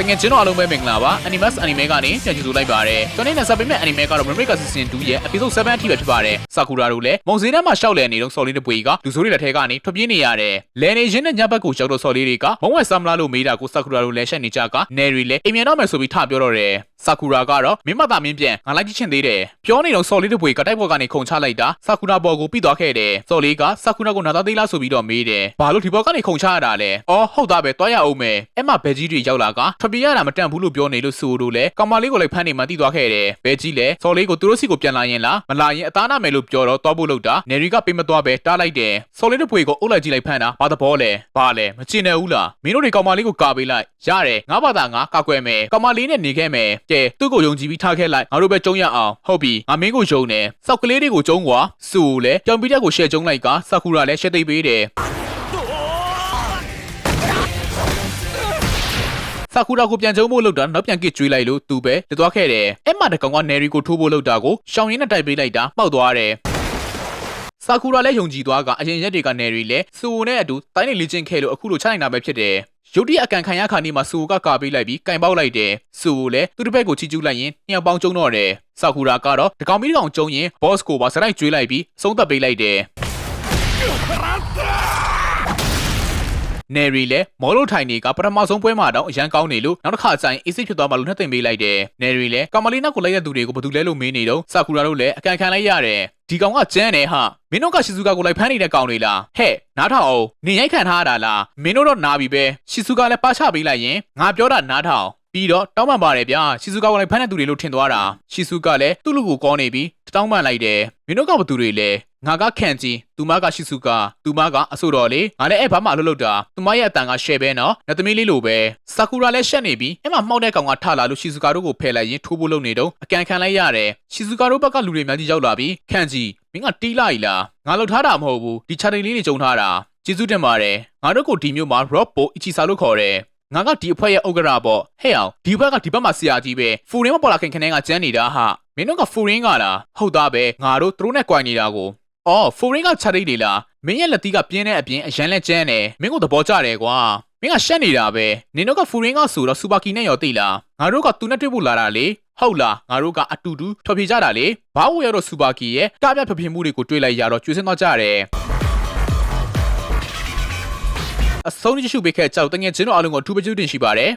တကယ်ချင်းတော့အားလုံးပဲမင်္ဂလာပါ Animus Anime ကနေပြန်ကြည့်ဆိုလိုက်ပါရယ်ကျွန်တော်နဲ့ဆက်ပေးမဲ့ Anime ကတော့ Memory Card Season 2ရဲ့ Episode 7အထိပဲဖြစ်ပါတယ်ဆာကူရာတို့လည်းမုံစင်းထဲမှာရှောက်လည်နေတော့ဆော်လေးတပွေကလူဆိုးတွေလက်ထဲကနေထွက်ပြေးနေရတယ်လဲနေချင်းနဲ့ညဘက်ကိုရောက်တော့ဆော်လေးတွေကမုံဝဲဆမ်လာလို့မေးတာကိုဆာကူရာတို့လည်းရှက်နေကြကနယ်ရီလည်းအိမ်မြန်တော့မယ်ဆိုပြီးထပြောတော့တယ်ဆာကူရာကတော့မင်းမသာမင်းပြန်ငါလိုက်ကြည့်ချင်သေးတယ်ပြောနေတော့ဆော်လေးတပွေကတိုက်ပေါ်ကနေခုန်ချလိုက်တာဆာကူရာပေါ်ကိုပြီးသွားခဲ့တယ်ဆော်လေးကဆာကူရာကိုနာသားသေးလားဆိုပြီးတော့မေးတယ်ဘာလို့ဒီပေါ်ကနေခုန်ချရတာလဲအော်ဟုတ်သားပဲတွားရအောင်မယ်အဲ့မှာဘဲကြီးတွေရောက်လာကထွက်ပြေးရတာမတန်ဘူးလို့ပြောနေလို့ဆိုတို့လဲကောင်မလေးကိုလည်းဖမ်းနေမှတီးသွားခဲ့တယ်ဘဲကြီးလဲဆော်လေးကိုသူတို့စီကိုပြန်လာရင်လားမလာရင်အသားနာမယ်လို့ပြောတော့တောဖို့လို့တာနယ်ရီကပေးမသွားပဲတားလိုက်တယ်ဆော်လေးတို့ဖွေကိုအုပ်လိုက်ကြည့်လိုက်ဖမ်းတာဘာသဘောလဲဘာလဲမကျင်တယ်ဘူးလားမင်းတို့တွေကောင်မလေးကိုကာပေးလိုက်ရတယ်ငါဘာသာငါကောက်ွယ်မယ်ကောင်မလေးနဲ့နေခဲ့မယ်ကဲသူ့ကိုယုံကြည်ပြီးထားခဲ့လိုက်ငါတို့ပဲကြုံရအောင်ဟုတ်ပြီငါမင်းကိုယုံတယ်စောက်ကလေးတွေကိုကြုံကွာစူလဲကြောင်ပီတက်ကိုရှယ်ကြုံလိုက်ကဆာကူရာလဲရှယ်သိပ်ပေးတယ်ဆာကူရာကိုပြန်ကျုံဖို့လောက်တာနောက်ပြန်ကစ်ကျွေးလိုက်လို့သူပဲတသွားခဲ့တယ်အဲ့မှာတကောင်ကနယ်ရီကိုထိုးဖို့လောက်တာကိုရှောင်းရင်းနဲ့တိုက်ပေးလိုက်တာပောက်သွားတယ်ဆာကူရာလည်းယုံကြည်သွားကအရင်ရက်တွေကနယ်ရီလည်းစူနဲ့အတူတိုင်းနေလေ့ကျင့်ခဲ့လို့အခုလိုချနိုင်တာပဲဖြစ်တယ် ရုတ်တရက်အကန်ခံရခါနေမှာစူကကာပေးလိုက်ပြီးကင်ပေါက်လိုက်တယ်စူလည်းသူတစ်ဖက်ကိုချီကျူးလိုက်ရင်နှစ်ယောက်ပေါင်းကျုံတော့တယ်ဆာကူရာကတော့တကောင်မီတကောင်ကျုံရင်ဘော့စ်ကိုပါစရိုက်ကျွေးလိုက်ပြီးအဆုံးသတ်ပေးလိုက်တယ် နယ်ရီလည်းမော်လို့ထိုင်နေကပထမဆုံးပွဲမှာတော့အရန်ကောင်းနေလို့နောက်တစ်ခါကျရင်အေးစိဖြစ်သွားမှလို့နှက်သိမ့်ပေးလိုက်တယ်။နယ်ရီလည်းကမလီနာကိုလိုက်တဲ့သူတွေကိုဘယ်သူလဲလို့မေးနေတော့ဆာကူရာတို့လည်းအကန်ခံလိုက်ရတယ်။ဒီကောင်ကကျန်းတယ်ဟာမင်းတို့ကရှီဇူကာကိုလိုက်ဖမ်းနေတဲ့ကောင်တွေလားဟဲ့နားထောင်အောင်နင်ရိုက်ခံထားရတာလားမင်းတို့တော့နာပြီပဲရှီဇူကာလည်းပါချပေးလိုက်ရင်ငါပြောတာနားထောင်ပြီးတော့တောင်းပန်ပါတယ်ဗျာရှီဇူကာကိုလိုက်ဖမ်းတဲ့သူတွေလို့ထင်သွားတာရှီဇူကာလည်းသူ့လူကိုကောနေပြီးတောင်းပန်လိုက်တယ်မင်းတို့ကဘယ်သူတွေလဲ ငါကခန့်ကြီးသူမကရှီစုကာသူမကအဆိုတော်လေငါလည်းအဲ့ဘာမှအလုပ်လုပ်တာသူမရဲ့အတန်ကရှယ်ပဲနော်နတ်သမီးလေးလိုပဲဆာကူရာလည်းရှက်နေပြီးအဲ့မှာမှောက်တဲ့ကောင်ကထလာလို့ရှီစုကာတို့ကိုဖယ်လိုက်ရင်ထိုးဖို့လုပ်နေတော့အကန်ခံလိုက်ရတယ်ရှီစုကာတို့ဘက်ကလူတွေများကြီးရောက်လာပြီးခန့်ကြီးမင်းကတီးလိုက်လားငါလှုပ်ထားတာမဟုတ်ဘူးဒီချာတင်လေးတွေဂျုံထားတာကျေးဇူးတင်ပါတယ်ငါတို့ကိုဒီမျိုးမှာ rock ပိုအီချီစာလို့ခေါ်တယ်ငါကဒီအဖွဲရဲ့ဥက္ကရာပေါ့ဟဲ့အောင်ဒီဘက်ကဒီဘက်မှာဆရာကြီးပဲဖူရင်းမပေါ်လာခင်ခနဲကကျန်းနေတာဟာမင်းတို့ကဖူရင်းကလားဟုတ်သားပဲငါတို့သူတို့နဲ့ကြွိုင်နေတာကို အော်ဖိုရင်းကချရိတ်တွေလားမင်းရဲ့လက်သီးကပြင်းတဲ့အပြင်အရန်လက်ကျန်းတယ်မင်းကိုသဘောကျတယ်ကွာမင်းကရှက်နေတာပဲနင်တို့ကဖိုရင်းကဆိုတော့စူပါကီနဲ့ရောသိလားငါတို့ကသူနဲ့တွေ့ဖို့လာတာလေဟုတ်လားငါတို့ကအတူတူထွက်ပြေးကြတာလေဘာဝရတော့စူပါကီရဲ့ကပြဖျင်မှုတွေကိုတွေ့လိုက်ရတော့ကျွေးစင်းသွားကြတယ်အဆုံးကြည့်ရှုပေးခဲ့ကြောက်တငယ်ချင်းတို့အားလုံးကိုအထူးပကျူးတင်ရှိပါတယ်